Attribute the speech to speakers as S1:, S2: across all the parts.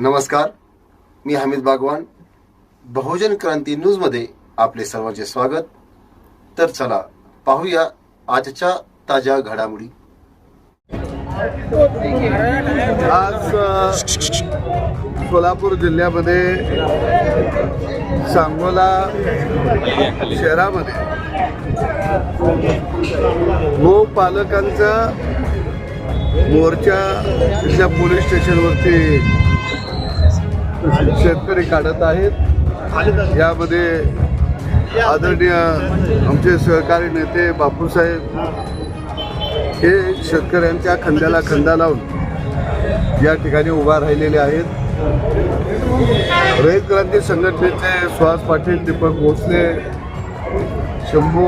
S1: नमस्कार मी हमीद बागवान. बहुजन क्रांती न्यूजमध्ये आपले सर्वांचे स्वागत. तर चला पाहूया आजच्या ताज्या घडामोडी.
S2: आज सोलापूर जिल्ह्यामध्ये सांगोला शहरामध्ये गोपालकांचा मोर्चा तिथल्या पोलीस स्टेशनवरती शेतकरी काढत आहेत. यामध्ये आदरणीय आमचे सहकारी नेते बापूसाहेब हे शेतकऱ्यांच्या खंद्याला खंदा लावून या ठिकाणी उभा राहिलेले आहेत. रयत क्रांती संघटनेचे सुहास पाटील दीपक भोसले शंभू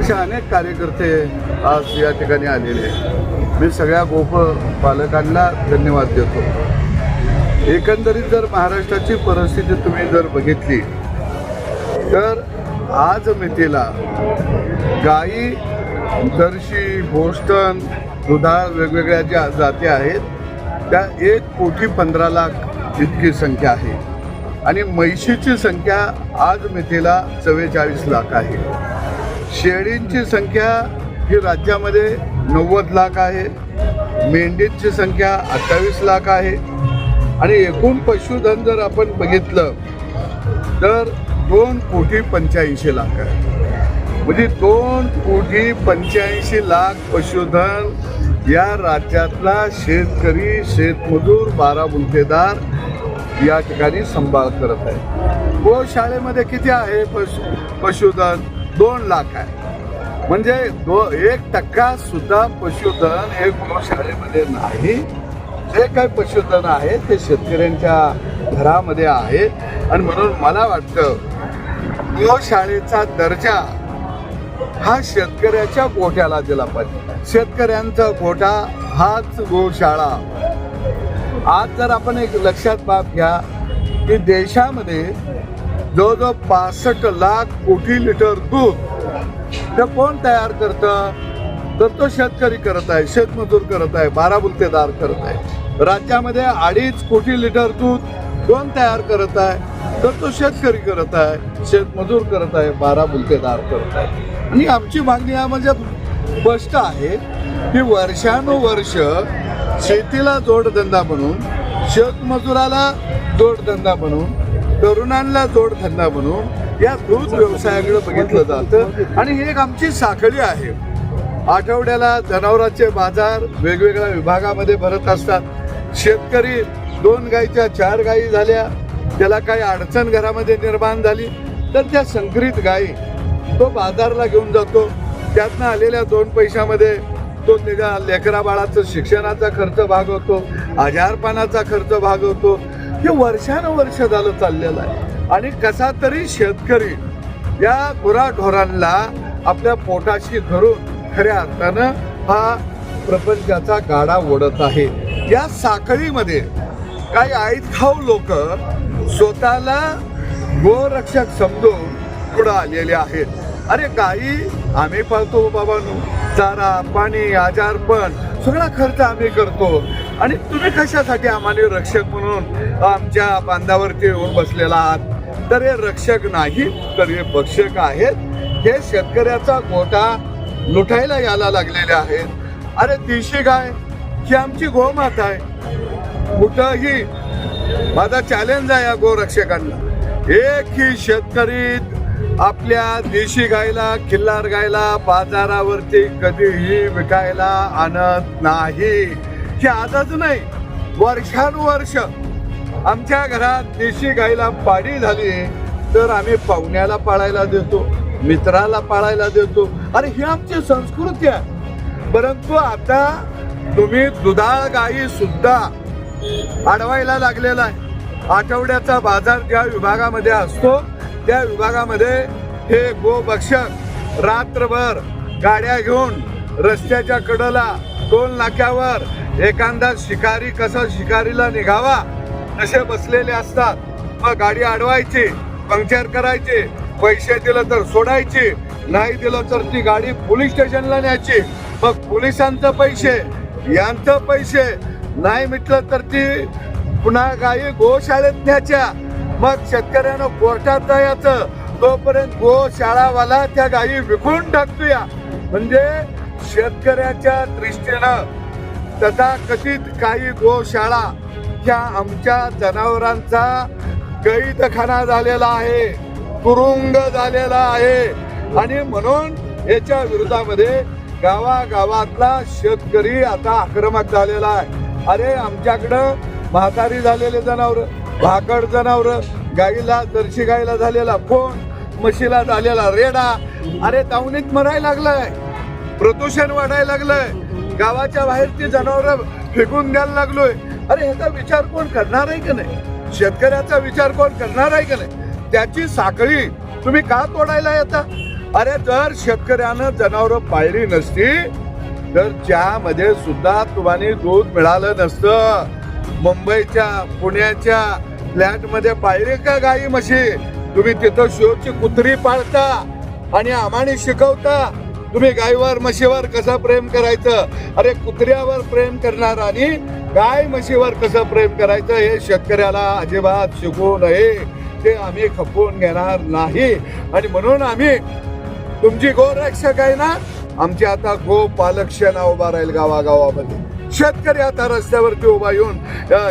S2: असे अनेक कार्यकर्ते आज या ठिकाणी आलेले आहेत. मी सगळ्या गोप पालकांना धन्यवाद देतो. एकंदरीत जर महाराष्ट्राची परिस्थिती तुम्ही जर बघितली तर आज मितीला गाई जर्शी बोस्टन दुधाळ वेगवेगळ्या ज्या जाती आहेत त्या एक कोटी पंधरा लाख इतकी संख्या आहे. आणि म्हैशीची संख्या आज मितीला चव्वेचाळीस लाख आहे. शेळींची संख्या ही राज्यामध्ये नव्वद लाख आहे. मेंढींची संख्या अठ्ठावीस लाख आहे. आणि एकूण पशुधन जर आपण बघितलं तर दोन कोटी पंच्याऐंशी लाख आहे. म्हणजे दोन कोटी पंच्याऐंशी लाख पशुधन या राज्यातला शेतकरी शेतमजूर बारा गुंठेदार या ठिकाणी सांभाळ करत आहे. गोशाळेमध्ये किती आहे पशु पशुधन? दोन लाख आहे. म्हणजे दो एक टक्का सुद्धा पशुधन हे गोशाळेमध्ये नाही. जे काही पशुधन आहे ते शेतकऱ्यांच्या घरामध्ये आहे. आणि म्हणून मला वाटतं गोशाळेचा दर्जा हा शेतकऱ्याच्या गोठ्याला दिला पाहिजे. शेतकऱ्यांचा गोठा हाच गोशाळा आज जर आपण एक लक्षात बाब घ्या की देशामध्ये जवळजवळ पासष्ट लाख कोटी लिटर दूध ते कोण तयार करतं? तर तो शेतकरी करत आहे शेतमजूर करत आहे बाराबुलतेदार करत आहे. राज्यामध्ये अडीच कोटी लिटर दूध कोण तयार करत आहे? तर तो शेतकरी करत आहे शेतमजूर करत आहे बारा बुलतेदार करत आहे. आणि आमची मागणी यामध्ये म्हणजे स्पष्ट आहे की वर्षानुवर्ष शेतीला जोडधंदा म्हणून शेतमजुराला जोडधंदा म्हणून तरुणांना जोडधंदा म्हणून या दूध व्यवसायाकडे बघितलं जातं. आणि ही एक आमची साखळी आहे. आठवड्याला जनावरांचे बाजार वेगवेगळ्या विभागामध्ये भरत असतात. शेतकरी दोन गायीच्या चार गायी झाल्या त्याला काही अडचण घरामध्ये निर्माण झाली तर त्या संकरित गायी तो बाजारला घेऊन जातो. त्यातनं आलेल्या दोन पैशामध्ये तो त्याच्या लेकरा बाळाचं शिक्षणाचा खर्च भागवतो आजारपणाचा खर्च भागवतो हे वर्षानुवर्ष झालं चाललेलं आहे. आणि कसा तरी शेतकरी या गुराढोरांना आपल्या पोटाशी धरून खऱ्या अर्थानं हा प्रपंचाचा गाडा ओढत आहे. या साखळीमध्ये काही आईत खाऊ लोक स्वतःला गोरक्षक समजून पुढे आलेले आहेत. अरे गाई आम्ही पाळतो हो बाबांनो. चारा पाणी आजारपण सगळा खर्च आम्ही करतो. आणि तुम्ही कशासाठी आम्हाला रक्षक म्हणून आमच्या बांधावरती येऊन बसलेला आहात? तर हे रक्षक नाही तर हे भक्षक आहेत. हे शेतकऱ्याचा गोटा लुटायला यायला लागलेले आहेत. अरे देशी गाय ही आमची गोमाता आहे. कुठंही माझा चॅलेंज आहे या गोरक्षकांना. एकही शेतकरी आपल्या देशी गायला खिल्लार गायला बाजारावरती कधीही विकायला आणत नाही. हे आजच नाही वर्षानुवर्ष आमच्या घरात देशी गायला पाडी झाली तर आम्ही पाहुण्याला पाळायला देतो मित्राला पाळायला देतो. अरे ही आमची संस्कृती आहे. परंतु आता तुम्ही दुधाळ गायी सुद्धा अडवायला लागलेला आहे. आठवड्याचा बाजार ज्या विभागामध्ये असतो त्या विभागामध्ये हे गोभक्षक रात्रभर गाड्या घेऊन रस्त्याच्या कडेला टोल नाक्यावर एखादा शिकारी कसा शिकारीला निघावा असे बसलेले असतात. मग गाडी अडवायची पंक्चर करायची पैसे दिलं तर सोडायची नाही दिलं तर ती गाडी पोलीस स्टेशनला न्यायची. मग पोलिसांचं पैसे यांचं पैसे. नाही म्हटलं तर ती पुन्हा गायी गोशाळेत न्यायच्या. मग शेतकऱ्यानं कोर्टात जायचं. तोपर्यंत गोशाळावाला त्या गायी विकून टाकतोया. म्हणजे शेतकऱ्याच्या दृष्टीनं तथा कथित काही गोशाळा ह्या आमच्या जनावरांचा कैदखाना झालेला आहे तुरुंग झालेला आहे. आणि म्हणून याच्या विरोधामध्ये गावागावातला शेतकरी आता आक्रमक झालेला आहे. अरे आमच्याकडं म्हातारी झालेले जनावर भाकड जनावर गाईला जर्शी गाईला झालेला फोन म्हशीला झालेला रेडा. अरे तावणीत मरायला लागलाय. प्रदूषण वाढायला लागलंय. गावाच्या बाहेरची जनावर फेकून द्यायला लागलोय. अरे ह्याचा विचार कोण करणार आहे का नाही? शेतकऱ्याचा विचार कोण करणार आहे का नाही? त्याची साखळी तुम्ही का तोडायला येता? अरे जर शेतकऱ्यानं जनावर पाळली नसती तर त्यामध्ये सुद्धा तुम्हाला दूध मिळालं नसतं. मुंबईच्या पुण्याच्या फ्लॅटमध्ये का गाई म्हशी? तुम्ही तिथं शोची कुत्री पाळता आणि आम्हाने शिकवता. तुम्ही गायीवर म्हशीवर कसं प्रेम करायचं? अरे कुत्र्यावर प्रेम करणार आणि गाय म्हशीवर कसं प्रेम करायचं हे शेतकऱ्याला अजिबात शिकवू नये. ते आम्ही खपवून घेणार नाही. आणि म्हणून आम्ही तुमची गोरक्षक आहे ना? आमची आता गो पालक सेना उभा राहील गावागावामध्ये. शेतकरी आता रस्त्यावरती उभा येऊन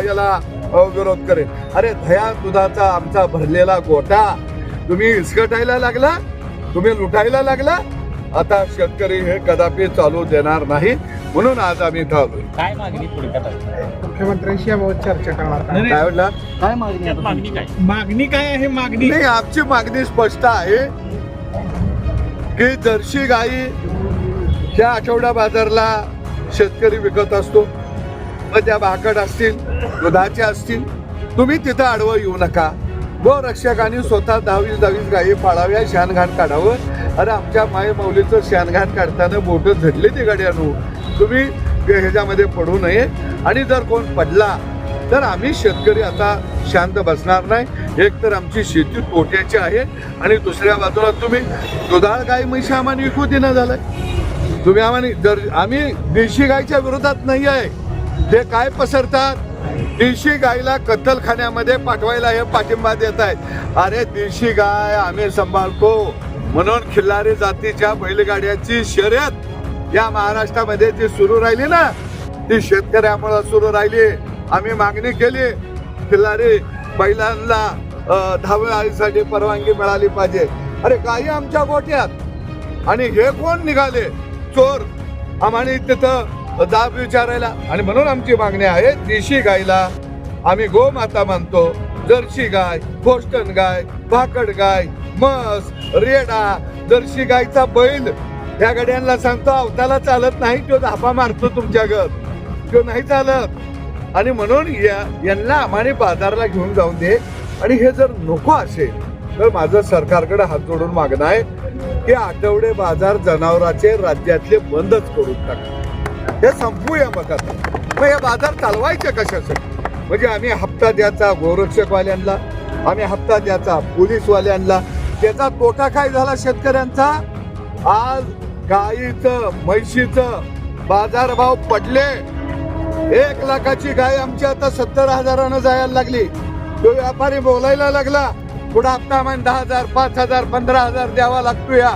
S2: याला विरोध करेल. अरे दह्या दुधाचा आमचा भरलेला गोटा तुम्ही हिसकटायला लागला? तुम्ही लुटायला लागला? आता शेतकरी हे कदापि चालू देणार नाही म्हणून आज आम्ही
S3: काय मागणी?
S4: मुख्यमंत्र्यांशी याबाबत चर्चा करणार?
S2: काय म्हटलं?
S3: काय मागणी आहे? मागणी काय?
S4: मागणी काय आहे? मागणी?
S2: नाही आमची मागणी स्पष्ट आहे. की जर्सी गाई ह्या आठवडा बाजारला शेतकरी विकत असतो. मग त्या भाकड असतील दुधाच्या असतील तुम्ही तिथं आडवं येऊ नका. गोरक्षकांनी स्वतः दहावीस दहावीस गायी पाळाव्या शानघाण काढावं. अरे आमच्या माय माऊलीचं शानघाण काढताना बोटं झडली ती गाड्यानो. तुम्ही ह्याच्यामध्ये पडू नये. आणि जर कोण पडला तर आम्ही शेतकरी आता शांत बसणार नाही. एक तर आमची शेती तोट्याची आहे आणि दुसऱ्या बाजूला तुम्ही दुधाळ गाय म्हशी आम्हाला विकू देणं झालंय. तुम्ही आम्हाला जर आम्ही देशी गायच्या विरोधात नाही आहे ते काय पसरतात? देशी गायला कत्तलखान्यामध्ये पाठवायला हे पाठिंबा देत आहेत अरे देशी गाय आम्ही सांभाळतो. म्हणून खिल्लारी जातीच्या बैलगाड्याची शर्यत या महाराष्ट्रामध्ये ती सुरू राहिली ना ती शेतकऱ्यामुळे सुरू राहिली. आम्ही मागणी केली खिल्लारी बैलांना अं, धावण्यासाठी परवानगी मिळाली पाहिजे. अरे काही आमच्या गोट्यात. आणि हे कोण निघाले? चोर. आम्हाला तिथं जाब विचारायला. आणि म्हणून आमची मागणी आहे देशी गायला आम्ही गोमाता मानतो जर्सी गाय बोस्टन गाय भाकड गाय म्हस रेडा जर्सी गायचा बैल. या गड्यांना सांगतो अवताला चालत नाही तो धापा मारतो तुमच्या घर. तो नाही चालत. आणि म्हणून या यांना आम्हाला बाजारला घेऊन जाऊन दे. आणि हे जर नको असेल तर माझं सरकारकडे हात जोडून मागणं आहे की आठवडे बाजार जनावराचे राज्यातले बंदच करून टाका. हे संपूया मग आता मग हे बाजार चालवायचे कशासाठी? म्हणजे आम्ही हप्ता द्यायचा गोरक्षकवाल्यांना आम्ही हप्ता द्यायचा पोलीसवाल्यांना. त्याचा तोटा काय झाला शेतकऱ्यांचा? आज गाईचं म्हैशीचं बाजारभाव पडले. एक लाखाची गाय आमची आता सत्तर हजारानं जायला लागली. तो व्यापारी बोलायला लागला पुढे हप्ता आम्हाला दहा हजार पाच हजार पंधरा हजार द्यावा लागतो या.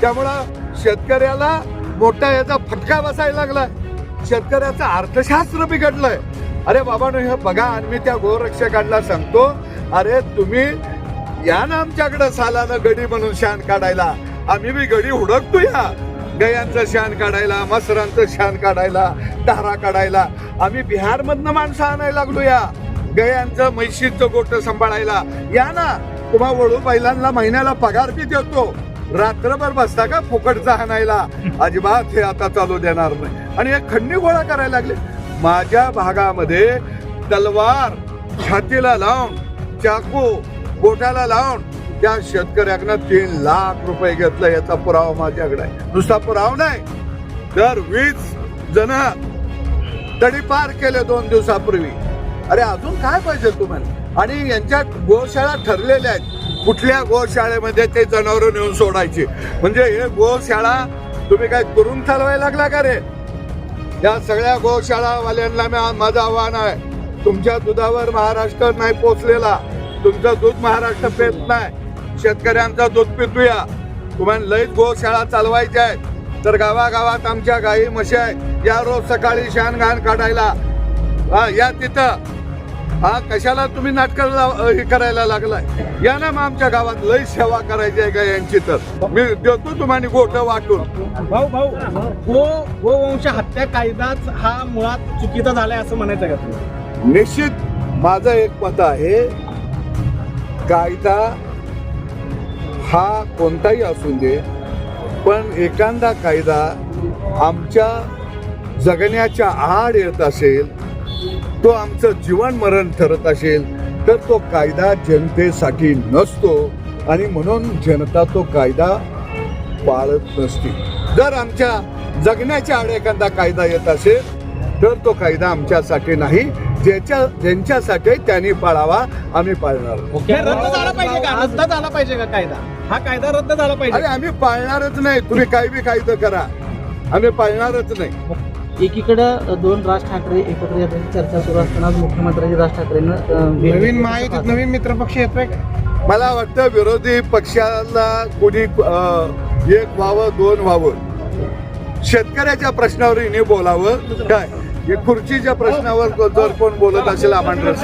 S2: त्यामुळं शेतकऱ्याला मोठा याचा फटका बसायला लागला. शेतकऱ्याचं अर्थशास्त्र बिघडलंय. अरे बाबानो हे बघा आणि मी त्या गोरक्षकांना सांगतो अरे तुम्ही या ना आमच्याकडे सालानं गडी म्हणून शान काढायला. आम्ही बी गडी हुडकतो या. गयांचं शान काढायला मसरांचं शान काढायला धारा काढायला. आम्ही बिहारमधनं माणसं आणायला लागलो या गयांचं म्हैशीचं गोट सांभाळायला. या ना तुम्हा वळू बैलांना महिन्याला पगार बी देतो. रात्रभर बसता का फुकटचा आणायला? अजिबात हे आता चालू देणार नाही. आणि हे खंडी गोळा करायला लागले. माझ्या भागामध्ये तलवार छातीला लावून चाकू बोटाला लावून त्या शेतकऱ्याकडनं तीन लाख रुपये घेतलं याचा पुरावा माझ्याकडे आहे. नुसता पुरावा नाही. तर वीस जण तडीपार केले दोन दिवसापूर्वी. अरे अजून काय पाहिजे तुम्हाला? आणि यांच्या गोशाळा ठरलेल्या आहेत. कुठल्या गोशाळेमध्ये ते जनावर नेऊन सोडायची? म्हणजे हे गोशाळा तुम्ही काय करून चालवायला लागला का रे? या सगळ्या गोशाळावाल्यांना मी माझं आव्हान आहे. तुमच्या दुधावर महाराष्ट्र नाही पोचलेला. तुमचं दूध महाराष्ट्र पेत नाही. शेतकऱ्यांचं दूध पितूया. तुम्हाला लईच गोशाळा चालवायच्या आहेत. तर गावागावात आमच्या गाई म्हशी आहेत. या रोज सकाळी शान घाण काढायला. हा या तिथं. हा कशाला तुम्ही नाटकाला हे करायला लागलाय? या ना मग आमच्या गावात लई सेवा करायची आहे का यांची तर? मी देतो तुम्हाला गोट वाटून.
S4: भाऊ भाऊ गो गोवंश हत्या कायदाच हा मुळात चुकीचा झालाय असं म्हणायचं का?
S2: निश्चित. माझं एक मत आहे. कायदा हा कोणताही असू दे पण एखादा कायदा आमच्या जगण्याच्या आड येत असेल तो आमचं जीवन मरण ठरत असेल तर तो कायदा जनतेसाठी नसतो आणि म्हणून जनता तो कायदा पाळत नसते. जर आमच्या जगण्याच्या आड एखादा कायदा येत असेल तर तो कायदा आमच्यासाठी नाही ज्याच्या ज्यांच्यासाठी त्यांनी पाळावा आम्ही पाळणार.
S4: रद्द झाला पाहिजे का? रद्द झाला पाहिजे का कायदा? हा कायदा रद्द झाला
S2: अरे
S4: पाहिजे
S2: आम्ही पाळणारच नाही. तुम्ही काही बी कायदा करा. आम्ही पाळणारच नाही.
S5: एकीकडं दोन राज ठाकरे एकत्र येण्याची चर्चा सुरू असताना आज मुख्यमंत्र्यांनी राज ठाकरेंना अं, भेट
S4: नवीन. महायुतीत नवीन मित्र पक्ष येतोय का?
S2: मला वाटतं विरोधी पक्षाला कोणी अं, एक व्हावं दोन व्हावं. शेतकऱ्याच्या प्रश्नावर हिने बोलावं. काय? हे खुर्चीच्या प्रश्नावर जर कोण बोलत असेल
S4: आमंत्रण